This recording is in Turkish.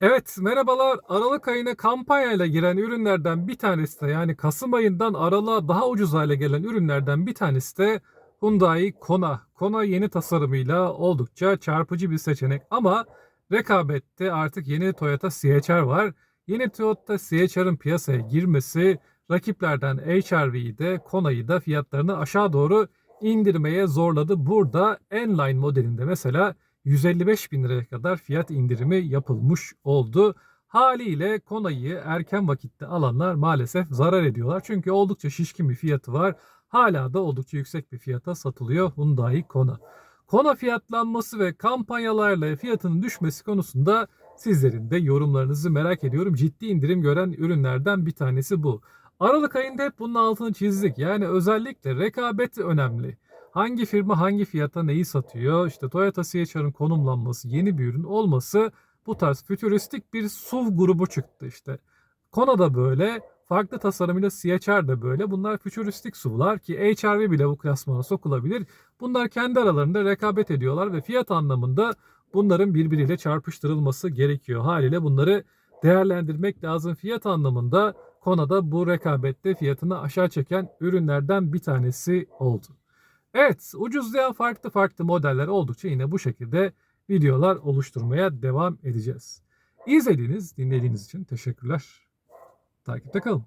Evet, merhabalar. Aralık ayına kampanyayla giren ürünlerden bir tanesi de yani Kasım ayından Aralık'a daha ucuz hale gelen ürünlerden bir tanesi de Hyundai Kona. Kona yeni tasarımıyla oldukça çarpıcı bir seçenek ama rekabette artık yeni Toyota CHR var. Yeni Toyota CHR'ın piyasaya girmesi rakiplerden HRV'yi de Kona'yı da fiyatlarını aşağı doğru indirmeye zorladı. Burada N-Line modelinde mesela 155 bin liraya kadar fiyat indirimi yapılmış oldu. Haliyle Kona'yı erken vakitte alanlar maalesef zarar ediyorlar. Çünkü oldukça şişkin bir fiyatı var. Hala da oldukça yüksek bir fiyata satılıyor Hyundai Kona. Kona fiyatlanması ve kampanyalarla fiyatının düşmesi konusunda sizlerin de yorumlarınızı merak ediyorum. Ciddi indirim gören ürünlerden bir tanesi bu. Aralık ayında hep bunun altını çizdik. Yani özellikle rekabet önemli. Hangi firma hangi fiyata neyi satıyor? İşte Toyota CHR'ın konumlanması, yeni bir ürün olması bu tarz fütüristik bir SUV grubu çıktı işte. Kona da böyle, farklı tasarımıyla CHR de böyle. Bunlar fütüristik SUV'lar ki HRV bile bu klasmana sokulabilir. Bunlar kendi aralarında rekabet ediyorlar ve fiyat anlamında bunların birbiriyle çarpıştırılması gerekiyor. Haliyle bunları değerlendirmek lazım. Fiyat anlamında Kona'da bu rekabette fiyatını aşağı çeken ürünlerden bir tanesi oldu. Evet, ucuzlayan farklı farklı modeller oldukça yine bu şekilde videolar oluşturmaya devam edeceğiz. İzlediğiniz, dinlediğiniz için teşekkürler. Takipte kalın.